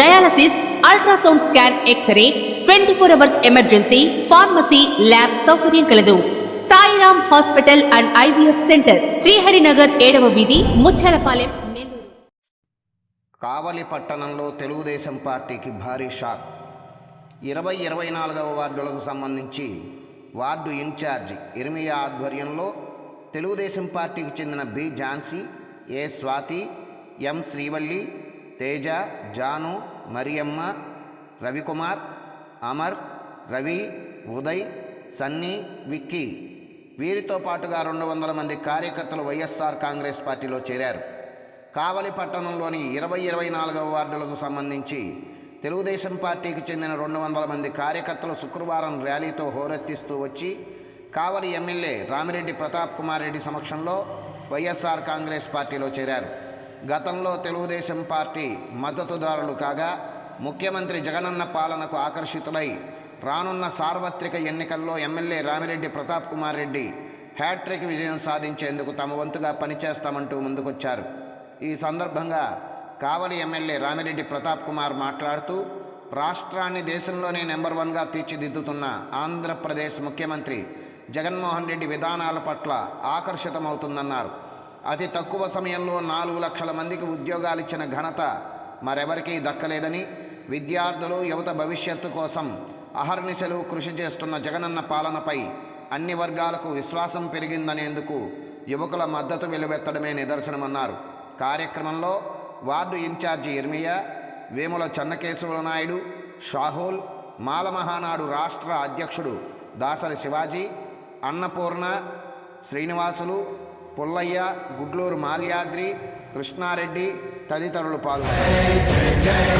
dialysis ultrasound scan X ray twenty four hours emergency pharmacy lab సౌకర్యం కలదు. Sairam hospital and IVF centre Sriharinagar ఏడవ వీధి ముచ్చలపాలెం నెల్లూరు. కావలి పట్టణంలో తెలుగుదేశం పార్టీకి భారీ షాక్. ఇరవై ఇరవై నాలుగవ వార్డులకు సంబంధించి వార్డు ఇన్ఛార్జ్ ఇర్మియా ఆధ్వర్యంలో తెలుగుదేశం పార్టీకి చెందిన B Jhansi A Swathi M Srivalli Teja Janu Mariamma Ravikumar Amar Ravi Uday Sunny Vicky. వీరితో పాటుగా రెండు వందల మంది కార్యకర్తలు వైఎస్ఆర్ కాంగ్రెస్ పార్టీలో చేరారు. కావలి పట్టణంలోని ఇరవై ఇరవై నాలుగవ వార్డులకు సంబంధించి తెలుగుదేశం పార్టీకి చెందిన రెండు వందల మంది కార్యకర్తలు శుక్రవారం ర్యాలీతో హోరెత్తిస్తూ వచ్చి కావలి ఎమ్మెల్యే రామిరెడ్డి ప్రతాప్ కుమార్ రెడ్డి సమక్షంలో వైఎస్ఆర్ కాంగ్రెస్ పార్టీలో చేరారు. గతంలో తెలుగుదేశం పార్టీ మద్దతుదారులు కాగా ముఖ్యమంత్రి జగనన్న పాలనకు ఆకర్షితులై రానున్న సార్వత్రిక ఎన్నికల్లో MLA Ramireddy Pratap Kumar Reddy hat trick విజయం సాధించేందుకు తమ వంతుగా పనిచేస్తామంటూ ముందుకొచ్చారు. ఈ సందర్భంగా కావలి ఎమ్మెల్యే రామిరెడ్డి ప్రతాప్ కుమార్ మాట్లాడుతూ రాష్ట్రాన్ని దేశంలోనే నెంబర్ వన్గా తీర్చిదిద్దుతున్న ఆంధ్రప్రదేశ్ ముఖ్యమంత్రి జగన్మోహన్ రెడ్డి విధానాల పట్ల ఆకర్షితమవుతుందన్నారు. అతి తక్కువ సమయంలో నాలుగు లక్షల మందికి ఉద్యోగాలు ఇచ్చిన ఘనత మరెవరికీ దక్కలేదని విద్యార్థులు యువత భవిష్యత్తు కోసం అహర్నిశలు కృషి చేస్తున్న జగనన్న పాలనపై అన్ని వర్గాలకు విశ్వాసం పెరిగిందనేందుకు యువకుల మద్దతు వెలువెత్తడమే నిదర్శనమన్నారు. కార్యక్రమంలో వార్డు ఇన్ఛార్జి ఇర్మియా వేముల చెన్నకేశవుల నాయుడు షాహుల్ మాలమహానాడు రాష్ట్ర అధ్యక్షుడు దాసరి శివాజీ అన్నపూర్ణ శ్రీనివాసులు పుల్లయ్య గుడ్లూరు మాల్యాద్రి కృష్ణారెడ్డి తదితరులు పాల్గొన్నారు.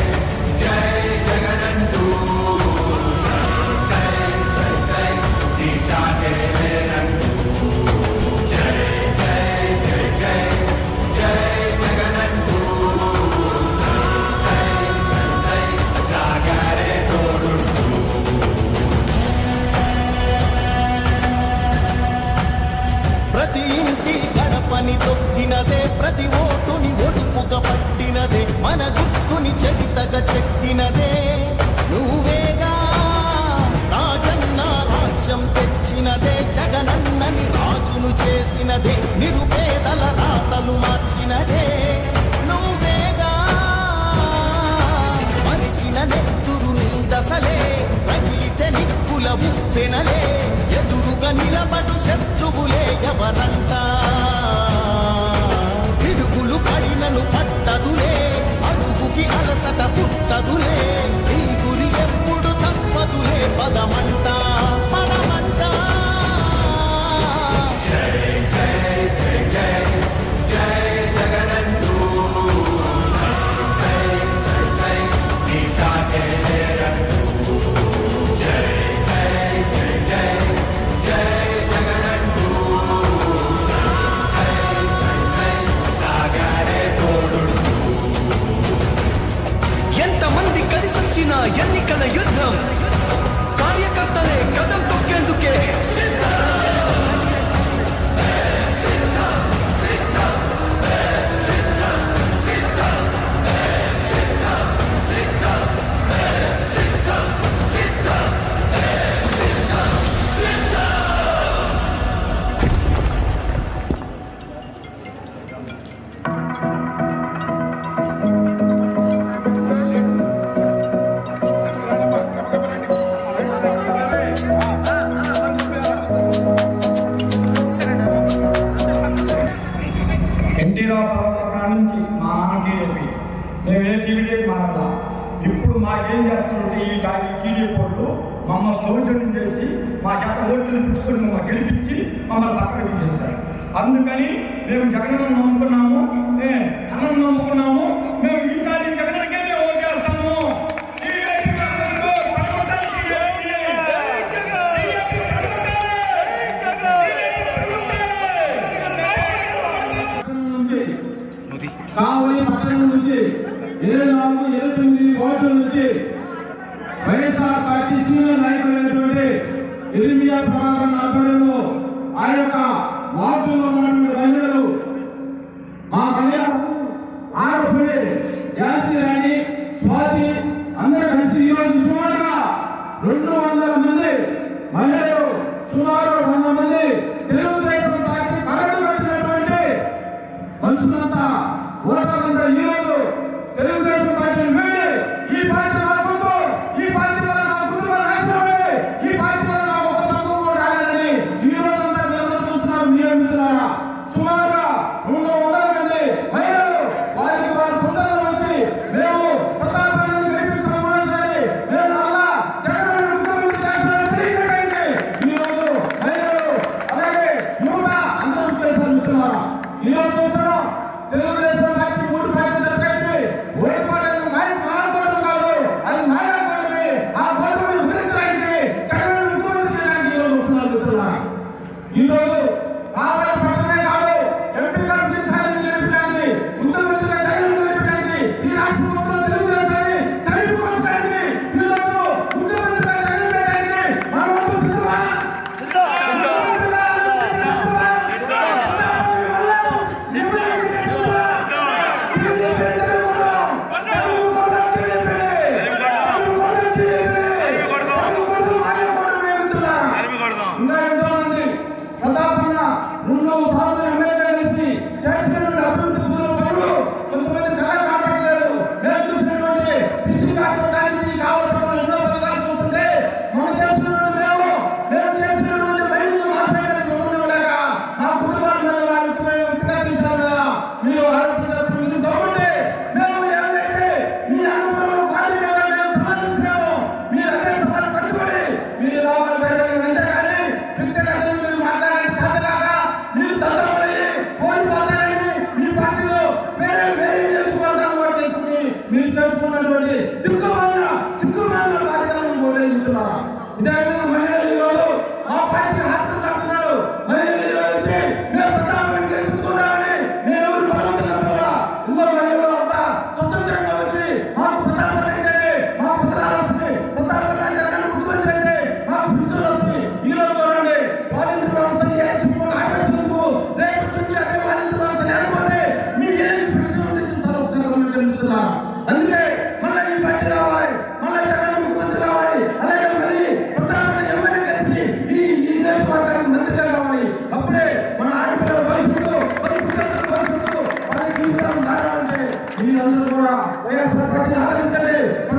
నాన్న మేము ఏ టీడీపీ మారలా ఇప్పుడు మాకేం చేస్తున్నారంటే ఈ డా- ఈ టీడీపీ వాళ్ళు మమ్మల్ని దౌర్జన్యం చేసి మా చేత ఓట్లు పుచ్చుకొని మమ్మల్ని గెలిపించి మమ్మల్ని పక్కన తీసేశారు. అందుకని మేము జగన్ నమ్ముకున్నాము అన్నం నమ్ముకున్నాము నుంచి ఇరవై నాలుగు ఇరవై తొమ్మిది ఓట్ల నుంచి వైఎస్ఆర్ పార్టీ సీనియర్ నాయకులైనటువంటి ఇరిమియా ప్రభాకర్ ఆధ్వర్యంలో ఆ యొక్క వార్డులో ఉన్నటువంటి మహిళలు మా కళ్యాణ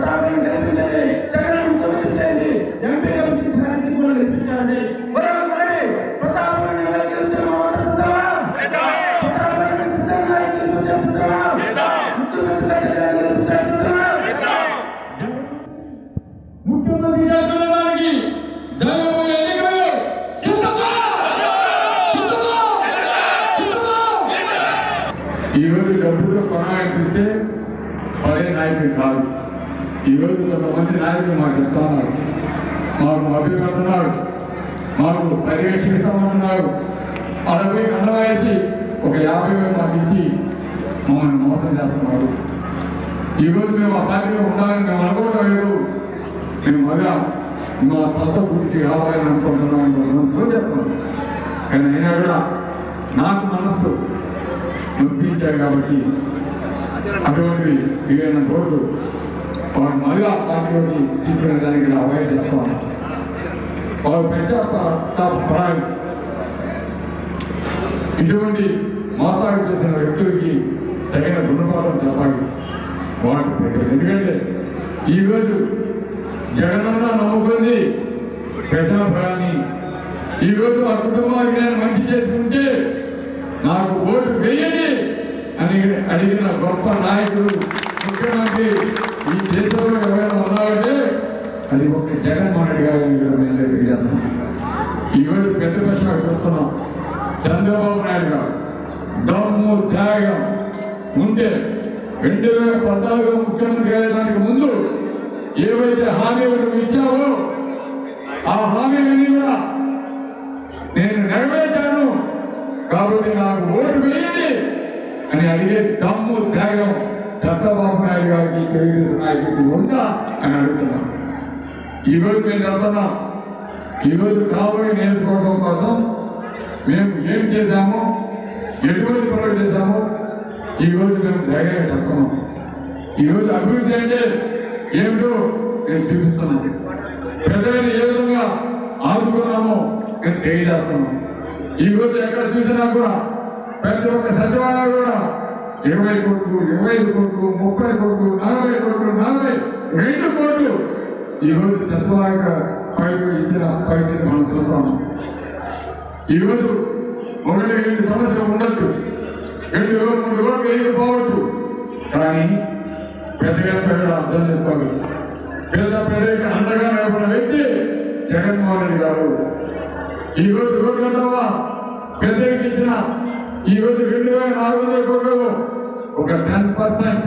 Gracias. కొంతమంది నాయకులు మాకు చెప్తా ఉన్నారు మాకు మభ్య పెడుతున్నాడు. మాకు పర్యవేక్షిస్తామంటున్నాడు అడవి కండవాయించి ఒక యాభై వేలు మాకు ఇచ్చి మమ్మల్ని మోసం చేస్తున్నాడు. ఈరోజు మేము ఆ పార్టీలో ఉండాలని మేము అనుకోవడం లేదు మేము మగా మా సొంత గురించి కావాలని అనుకుంటున్నాం చేస్తున్నాం. కానీ అయినా కూడా నాకు మనస్సు నొప్పించాయి కాబట్టి అటువంటి ఏదైనా రోడ్డు వాడు మళ్ళా పార్టీలోకి తీసుకునేదానికి అవాయిడ్ చేస్తాం వాడు పెద్ద ప్రాణం ఇటువంటి మోసాలు చేసిన వ్యక్తులకి తగిన గుణపాఠం చెప్పాలి. వాటి పెట్టారు ఎందుకంటే ఈరోజు జగనన్న నమ్ముకుంది ప్రజల ఫలాన్ని ఈరోజు మా కుటుంబానికి నేను మంచి చేసుకుంటే నాకు ఓటు వేయండి అని అడిగిన గొప్ప నాయకుడు ముఖ్యమంత్రి ఈ దేశంలో ఎవరైనా ఉన్నారంటే అది ఒక జగన్మోహన్ రెడ్డి గారు మీద ఈరోజు పెద్ద ప్రశ్న చూస్తున్నాం చంద్రబాబు నాయుడు గారు దమ్ము త్యాగం. ఉంటే రెండు వేల పద్నాలుగు ముఖ్యమంత్రి అయ్యేదానికి ముందు ఏవైతే హామీలు ఇచ్చావో ఆ హామీలన్నీ కూడా నేను నెరవేర్చాను. కాబట్టి నాకు ఓటు వేయండి అని అడిగే దమ్ము త్యాగం చంద్రబాబు నాయుడు గారికి తెలుగుదేశం నాయకుడికి ఉందా అని అడుగుతున్నాం. ఈరోజు మేము చెప్తున్నాం ఈరోజు కాబోయే నియోజకవర్గం కోసం మేము ఏం చేశాము ఎటువంటి పనులు చేశాము ఈరోజు మేము ధైర్యంగా చెప్తున్నాం. ఈరోజు అభివృద్ధి అంటే ఏమిటో నేను చూపిస్తున్నాం ప్రజలను ఏ విధంగా ఆదుకున్నామో నేను తెలియజేస్తున్నాం ఈరోజు ఎక్కడ చూసినా కూడా ప్రతి ఒక్క సచివాలయం కూడా ఇరవై కోట్లు ఇరవై ఐదు కోట్లు ముప్పై కోట్లు నలభై కోట్లు నలభై రెండు కోట్లు. ఈరోజు సచివాలయ పైకి ఇచ్చిన పరిస్థితి మనం చూస్తాము ఈరోజు ఒకటి రెండు సమస్యలు ఉండొచ్చు. రెండు మూడు రోడ్లు వేయకపోవచ్చు. కానీ పెద్దగా పెద్ద అర్థం చేసుకోవాలి. పెద్ద ప్రజలకు అండగా నిలబడిన వ్యక్తి జగన్మోహన్ రెడ్డి గారు. ఈరోజు రోడ్లు ఉండవా పెద్దకి ఇచ్చిన ఈరోజు రెండు వేల నాలుగు వందల కోట్లు ఒక టెన్ పర్సెంట్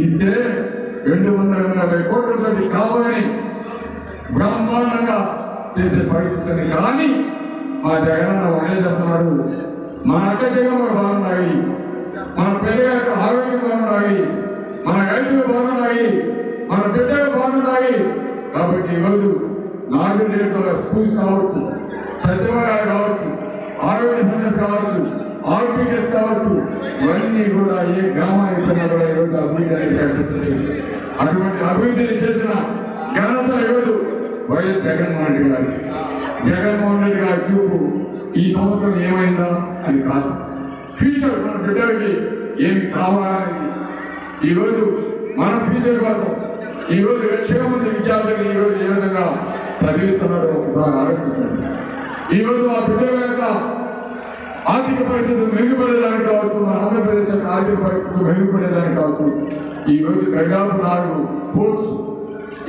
ఇస్తే రెండు వందల నలభై కోట్లతోటి కావాలని బ్రహ్మాండంగా చేసే పరిస్థితిని కానీ మా జగనన్న ఒకటే చెప్తున్నాడు మన అక్క జగన్మోహన్ బాగున్నాయి మన పెద్ద ఆరోగ్యం బాగున్నాయి మన రైతులు బాగున్నాయి మన బిడ్డలు బాగున్నాయి. కాబట్టి ఈరోజు నాడు నేడుల స్కూల్స్ కావచ్చు సచివాలయాలు కావచ్చు ఆరోగ్య సంఘం కావచ్చు ఆర్బికెస్ కావచ్చు ఇవన్నీ కూడా ఏ గ్రామానికి కూడా ఈరోజు అభివృద్ధి అటువంటి అభివృద్ధిని చేసిన ఘనత ఈరోజు వైఎస్ జగన్మోహన్ రెడ్డి గారు. జగన్మోహన్ రెడ్డి గారి చూపు ఈ సంవత్సరం ఏమైందా అని కాదు. ఫ్యూచర్ మన బిడ్డలకి ఏమి కావాలని ఈరోజు మన ఫ్యూచర్ కోసం ఈరోజు లక్షల మంది విద్యార్థులు ఈరోజు ఏ విధంగా చదివిస్తున్నారో ఒకసారి ఆలోచించండి. ఈరోజు ఆ బిడ్డల యొక్క ఆర్థిక పరిస్థితి మెరుగుపడేదానికి కావచ్చు మన ఆంధ్రప్రదేశ్ యొక్క ఆర్థిక పరిస్థితి మెరుగుపడేదానికి కావచ్చు. ఈరోజు దాదాపు నాలుగు పోర్ట్స్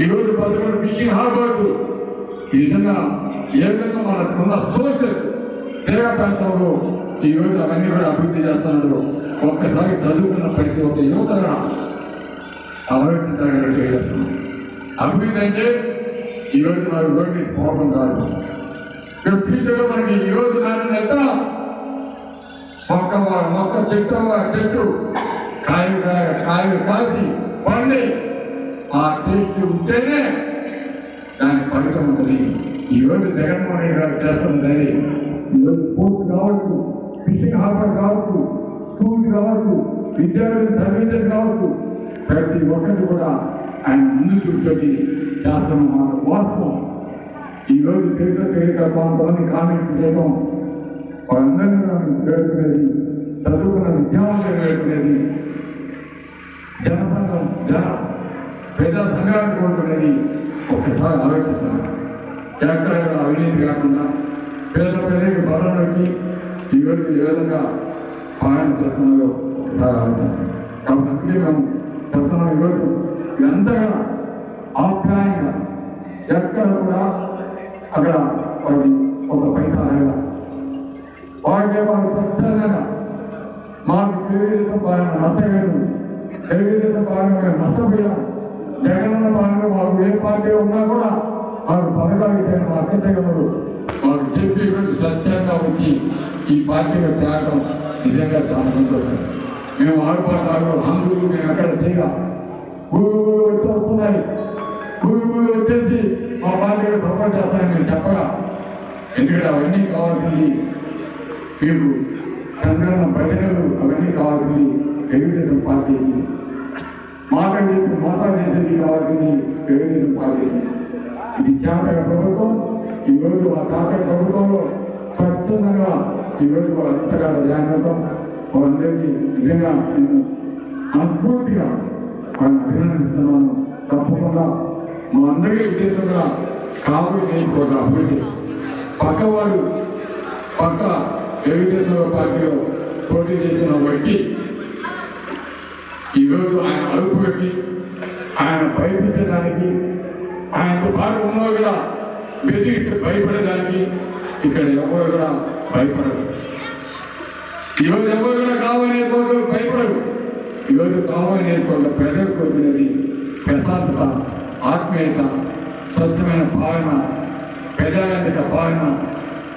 ఈరోజు పదకొండు ఫిషింగ్ హార్బర్స్. ఈ విధంగా ఏ విధంగా మనకున్న సోర్సెస్ తీర ప్రాంతంలో ఈరోజు అవన్నీ కూడా అభివృద్ధి చేస్తున్నారు. ఒక్కసారి చదువుకున్న ప్రతి ఒక్క యువతగా అభివృద్ధి చేస్తున్నాం. అభివృద్ధి అంటే ఈరోజు నాకు రోడ్డు పోవడం కాదు. ఇక్కడ ఫ్యూచర్లో మనకి ఈరోజు నాన్న ఎంత మొక్క మొక్క చెట్టు చెట్టు. కాయలు కాయ కాయలు కాసి పండి. ఆ టేస్ట్ ఉంటేనే దాని ఫలితం ఉంటుంది. ఈరోజు జగన్మోహన్ రెడ్డి గారు చేస్తుంది ఈరోజు పోర్ట్స్ కావచ్చు ఫిషింగ్ హార్బర్ కావచ్చు స్కూల్స్ కావచ్చు విద్యార్థులు సర్వీసెస్ కావచ్చు ప్రతి ఒక్కటి కూడా ఆయన ముందు కూర్చొని చేస్తున్న మాట వాస్తవం. ఈరోజు తెలుగు తెలియక కామెంట్స్ చేయడం వాళ్ళందరినీ కూడా మేము చదువుకున్న విద్యావంతులు వేడుకునేది జనసంఘం జన ప్రజా సంఘాన్ని కోరుకునేది ఒకసారి ఆలోచిస్తున్నాను ఎక్కడ అవినీతి కాకుండా పేద ప్రజలకు బలంలోకి ఈరోజు ఏ విధంగా పాలన చేస్తున్నారో ఒకసారి ఆలోచించాలి కాబట్టి అందుకే మేము చెప్తున్నాం ఈరోజు ఎంతగా ఆప్యాయంగా ఎక్కడ కూడా అక్కడ వారి ఒక పైసా అడగల. వారికి వారు స్వచ్ఛందంగా మాకు తెలుగుదేశం పాలన నచ్చలేదు తెలుగుదేశం పాలన మేము నష్టపోయాం జగనన్న పాలన మాకు ఏ పార్టీ ఉన్నా కూడా మాకు పథకాలు ఇచ్చారు మా అక్కచెగలు మాకు చెప్పి స్వచ్ఛంగా వచ్చి ఈ పార్టీలో చేరడం నిజంగా చాలా సంతోషం. మేము ఆడుపాటాలు హంగులు మేము ఎక్కడ చేయగా. ఊరు వచ్చి వస్తున్నాయి. ఊరు వచ్చేసి మా పార్టీలో సపోర్ట్ చేస్తానని మేము చెప్పగా ఎందుకంటే అవన్నీ కావాల్సింది మీకు చంద్రన్న ప్రజలు అవన్నీ కావాల్సింది తెలుగుదేశం పార్టీకి మాట వేసి కావాల్సింది తెలుగుదేశం పార్టీకి ఇది చేపల ప్రభుత్వం ఈరోజు ఆ తాత ప్రభుత్వంలో స్వచ్ఛందంగా ఈరోజు వాళ్ళంతగా జాగ్రత్తం. వాళ్ళందరికీ నిజంగా నేను మనస్ఫూర్తిగా వాళ్ళని అభినందిస్తున్నాను. తప్పకుండా మా అందరికీ ఉద్దేశంగా కాబోయే నేర్చుకోవడం అభివృద్ధి. పక్కవాడు పక్క తెలుగుదేశం పార్టీలో పోటీ చేసిన వ్యక్తి ఈరోజు ఆయన అరుపు పెట్టి ఆయన భయపించడానికి ఆయనతో పాటు ఉన్నవి కూడా బెదిరిస్తే భయపడేదానికి ఇక్కడ ఎవరు కూడా భయపడరు. ఈరోజు ఎవరు కూడా కావాలని నేర్చుకోవడం భయపడరు. ఈరోజు కావాలని నేర్చుకోవడం ప్రజలు కోరుకునేది ప్రశాంతత. ఆత్మీయత స్వచ్ఛమైన భావన ప్రజాగంధిక భావన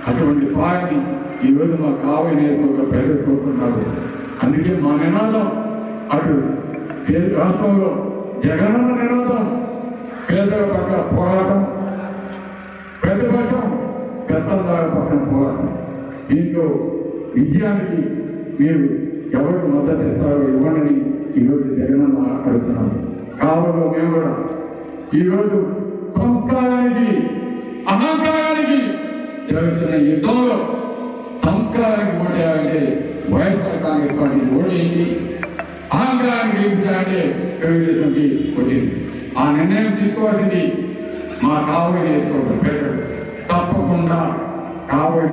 అటువంటి భావని ఈరోజు మాకు కావాలని నేర్చుకోవడం ప్రజలు కోరుకుంటున్నారు అందుకే మా నినాదం అటు రాష్ట్రంలో జగనన్న నినాదం పేదల పట్ల పోరాటం ప్రతిపక్షం పెద్దల పక్కన పోరాటం. దీంట్లో విజయానికి మీరు ఎవరికి మద్దతు ఇస్తారో ఇవ్వండి ఈరోజు జగనన్న అడుగుతున్నాను కావాలో మేము కూడా ఈరోజు సంస్కారానికి అహంకారానికి జరుగుతున్న యుద్ధంలో సంస్కారానికి ఓటేయాలంటే వైఎస్ఆర్ కాంగ్రెస్ పార్టీ ఓటేయండి అహంకారానికి గెలిపించాలంటే తెలుగుదేశంకి ఓటేయండి ఆ నిర్ణయం తీసుకోవాల్సింది మా కావలి చేసుకోవడం తప్పకుండా కావలి